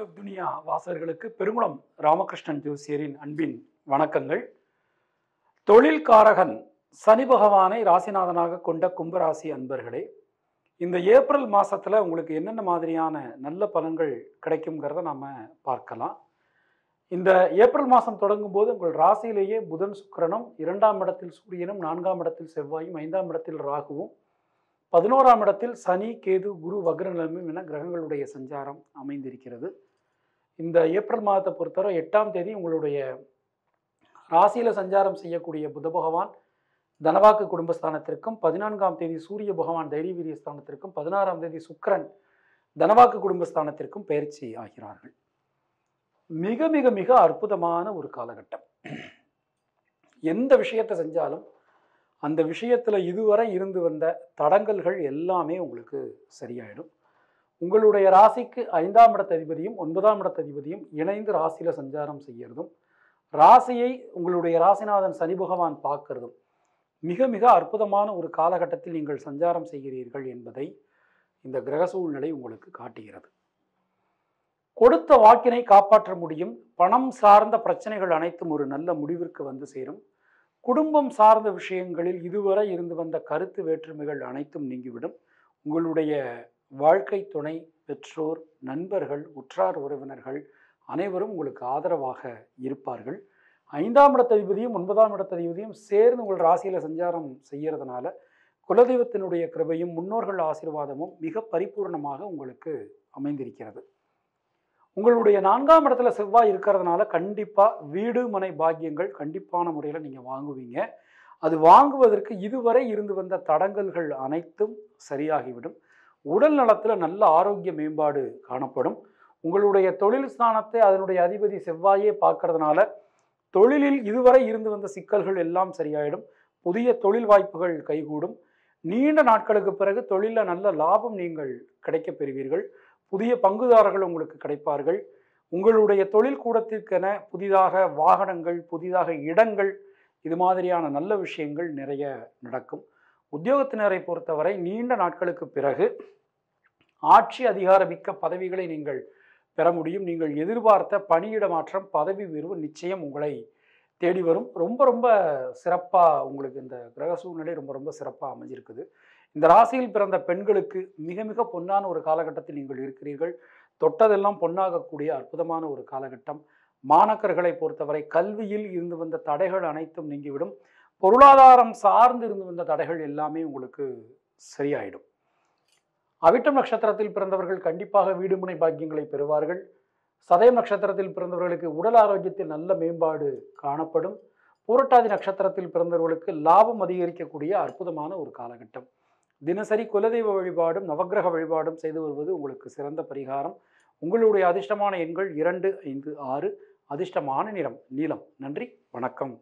துனியா வாசர்களுக்கு பெருங்குளம் ராமகிருஷ்ணன் ஜோசியரின் அன்பின் வணக்கங்கள். தொழில்காரகன் சனி பகவானை ராசிநாதனாக கொண்ட கும்பராசி அன்பர்களே இந்த ஏப்ரல் மாதத்தில் உங்களுக்கு என்னென்ன மாதிரியான நல்ல பலன்கள் கிடைக்குங்கிறத நாம் பார்க்கலாம். இந்த ஏப்ரல் மாதம் தொடங்கும் போது உங்கள் ராசியிலேயே புதன் சுக்கிரனும் இரண்டாம் இடத்தில் சூரியனும் நான்காம் இடத்தில் செவ்வாயும் ஐந்தாம் இடத்தில் ராகுவும் பதினோராம் இடத்தில் சனி கேது குரு வக்ர நிலைமையும் என கிரகங்களுடைய சஞ்சாரம் அமைந்திருக்கிறது. இந்த ஏப்ரல் மாதத்தை பொறுத்தவரை எட்டாம் தேதி உங்களுடைய ராசியில் சஞ்சாரம் செய்யக்கூடிய புத பகவான் தனவாக்கு குடும்பஸ்தானத்திற்கும் பதினான்காம் தேதி சூரிய பகவான் தைரிய வீரிய ஸ்தானத்திற்கும் பதினாறாம் தேதி சுக்கிரன் தனவாக்கு குடும்பஸ்தானத்திற்கும் பயிற்சி ஆகிறார்கள். மிக மிக மிக அற்புதமான ஒரு காலகட்டம். எந்த விஷயத்தை செஞ்சாலும் அந்த விஷயத்தில் இதுவரை இருந்து வந்த தடங்கல்கள் எல்லாமே உங்களுக்கு சரியாயிடும். உங்களுடைய ராசிக்கு ஐந்தாம் இடத்ததிபதியும் ஒன்பதாம் இடத்ததிபதியும் இணைந்து ராசியில் சஞ்சாரம் செய்கிறதும் ராசியை உங்களுடைய ராசிநாதன் சனி பகவான் பார்க்கறதும் மிக மிக அற்புதமான ஒரு காலகட்டத்தில் நீங்கள் சஞ்சாரம் செய்கிறீர்கள் என்பதை இந்த கிரக சூழ்நிலை உங்களுக்கு காட்டுகிறது. கொடுத்த வாக்கினை காப்பாற்ற முடியும். பணம் சார்ந்த பிரச்சனைகள் அனைத்தும் ஒரு நல்ல முடிவிற்கு வந்து சேரும். குடும்பம் சார்ந்த விஷயங்களில் இதுவரை இருந்து வந்த கருத்து வேற்றுமைகள் அனைத்தும் நீங்கிவிடும். உங்களுடைய வாழ்க்கை துணை பெற்றோர் நண்பர்கள் உற்றார் உறவினர்கள் அனைவரும் உங்களுக்கு ஆதரவாக இருப்பார்கள். ஐந்தாம் இடத்ததிபதியும் ஒன்பதாம் இடத்ததிபதியும் சேர்ந்து உங்கள் ராசியில் சஞ்சாரம் செய்கிறதுனால குலதெய்வத்தினுடைய கிருபையும் முன்னோர்கள் ஆசீர்வாதமும் மிக பரிபூர்ணமாக உங்களுக்கு அமைந்திருக்கிறது. உங்களுடைய நான்காம் இடத்துல செவ்வாய் இருக்கிறதுனால கண்டிப்பாக வீடு மனை பாக்கியங்கள் கண்டிப்பான முறையில் நீங்கள் வாங்குவீங்க. அது வாங்குவதற்கு இதுவரை இருந்து வந்த தடங்கல்கள் அனைத்தும் சரியாகிவிடும். உடல் நலத்தில் நல்ல ஆரோக்கிய மேம்பாடு காணப்படும். உங்களுடைய தொழில் ஸ்தானத்தை அதனுடைய அதிபதி செவ்வாயே பார்க்கறதுனால தொழிலில் இதுவரை இருந்து வந்த சிக்கல்கள் எல்லாம் சரியாயிடும். புதிய தொழில் வாய்ப்புகள் கைகூடும். நீண்ட நாட்களுக்கு பிறகு தொழிலில் நல்ல லாபம் நீங்கள் கிடைக்கப் பெறுவீர்கள். புதிய பங்குதாரர்கள் உங்களுக்கு கிடைப்பார்கள். உங்களுடைய தொழில் கூடத்திற்கென புதிதாக வாகனங்கள் புதிதாக இடங்கள் இது மாதிரியான நல்ல விஷயங்கள் நிறைய நடக்கும். உத்தியோகத்தினரை பொறுத்தவரை நீண்ட நாட்களுக்கு பிறகு ஆட்சி அதிகாரமிக்க பதவிகளை நீங்கள் பெற முடியும். நீங்கள் எதிர்பார்த்த பணியிட மாற்றம் பதவி உயர்வு நிச்சயம் உங்களை தேடி வரும். ரொம்ப ரொம்ப சிறப்பாக உங்களுக்கு இந்த கிரக சூழ்நிலை ரொம்ப ரொம்ப சிறப்பாக அமைஞ்சிருக்குது. இந்த ராசியில் பிறந்த பெண்களுக்கு மிக மிக பொன்னான ஒரு காலகட்டத்தில் நீங்கள் இருக்கிறீர்கள். தொட்டதெல்லாம் பொன்னாகக்கூடிய அற்புதமான ஒரு காலகட்டம். மாணக்கர்களை பொறுத்தவரை கல்வியில் இருந்து வந்த தடைகள் அனைத்தும் நீங்கிவிடும். பொருளாதாரம் சார்ந்து இருந்து வந்த தடைகள் எல்லாமே உங்களுக்கு சரியாயிடும். அவிட்டம் நட்சத்திரத்தில் பிறந்தவர்கள் கண்டிப்பாக வீடுமுனை பாக்கியங்களை பெறுவார்கள். சதயம் நட்சத்திரத்தில் பிறந்தவர்களுக்கு உடல் ஆரோக்கியத்தில் நல்ல மேம்பாடு காணப்படும். பூரட்டாதி நட்சத்திரத்தில் பிறந்தவர்களுக்கு லாபம் அதிகரிக்கக்கூடிய அற்புதமான ஒரு காலகட்டம். தினசரி குலதெய்வ வழிபாடும் நவக்கிரக வழிபாடும் செய்து வருவது உங்களுக்கு சிறந்த பரிகாரம். உங்களுடைய அதிர்ஷ்டமான எண்கள் இரண்டு ஐந்து ஆறு. அதிர்ஷ்டமான நிறம் நீளம். நன்றி வணக்கம்.